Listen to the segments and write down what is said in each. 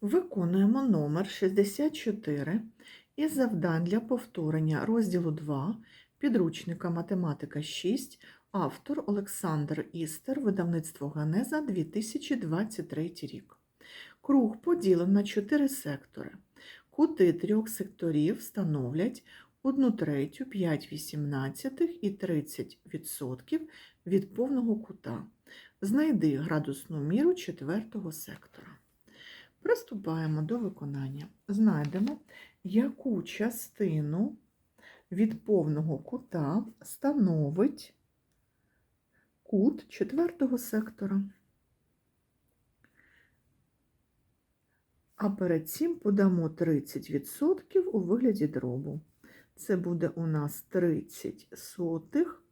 Виконуємо номер 64 із завдань для повторення розділу 2 підручника Математика 6, автор Олександр Істер, видавництво Генеза 2023 рік. Круг поділено на 4 сектори. Кути трьох секторів становлять 1 третю, 5 вісімнадцятих і 30% від повного кута. Знайди градусну міру четвертого сектора. Приступаємо до виконання. Знайдемо, яку частину від повного кута становить кут четвертого сектора. А перед цим подамо 30% у вигляді дробу. Це буде у нас 30 сотих.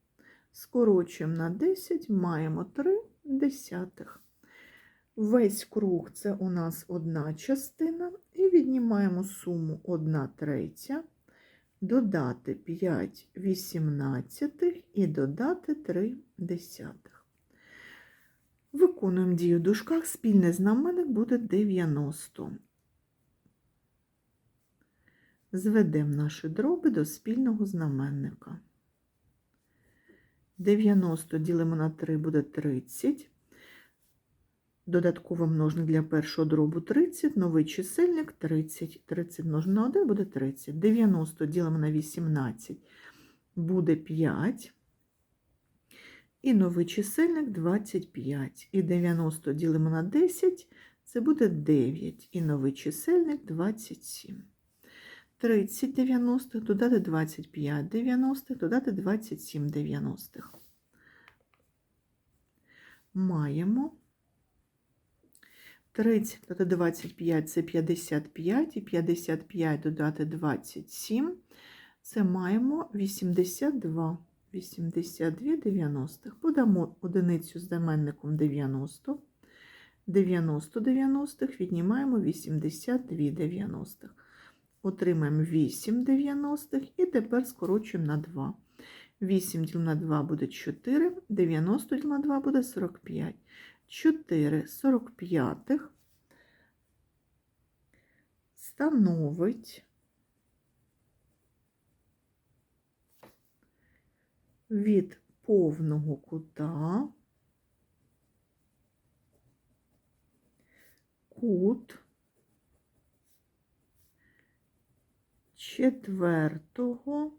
Скорочуємо на 10, маємо 3 десятих. Весь круг це у нас одна частина, і віднімаємо суму 1 третя, додати 5 вісімнадцятих і додати 3 десятих. Виконуємо дію в дужках, спільний знаменник буде 90. Зведемо наші дроби до спільного знаменника. 90 ділимо на 3 буде 30. Додатковий множник для першого дробу 30, новий чисельник 30. 30 множимо на 1 буде 30. 90 ділимо на 18 буде 5. І новий чисельник 25. І 90 ділимо на 10, це буде 9. І новий чисельник 27. 30 90, додати 25 90, додати 27 90. Маємо 30 додати 25 це 55, і 55 додати 27, це маємо 82. 82 90. Подамо одиницю з знаменником 90. 90 90 віднімаємо 82 90. Отримаємо 8 90 і тепер скорочуємо на 2. 8 діл на 2 буде 4, 90 діл на 2 буде 45. 4 45 становить від повного кута кут четвертого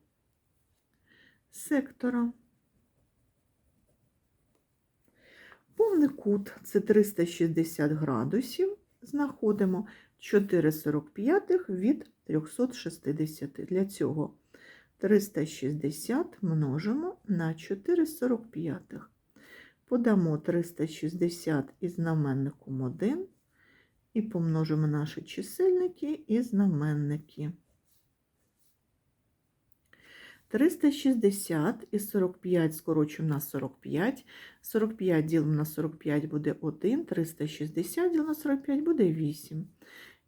сектора. Повний кут це 360 градусів. Знаходимо 4,45 від 360. Для цього 360 множимо на 4,45. Подамо 360 із знаменником 1 і помножимо наші чисельники і знаменники. 360 із 45 скорочуємо на 45. 45 ділимо на 45 буде 1, 360 ділимо на 45 буде 8.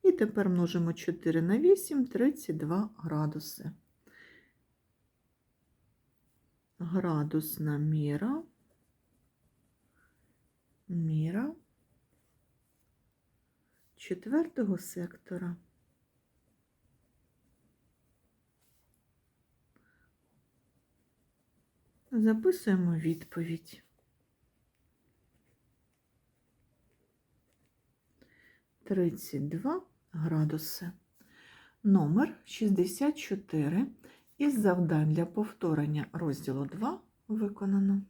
І тепер множимо 4 на 8, 32 градуси. Градусна міра. Міра четвертого сектора. Записуємо відповідь. Тридцять два градуси. Номер 64 із завдань для повторення розділу 2 виконано.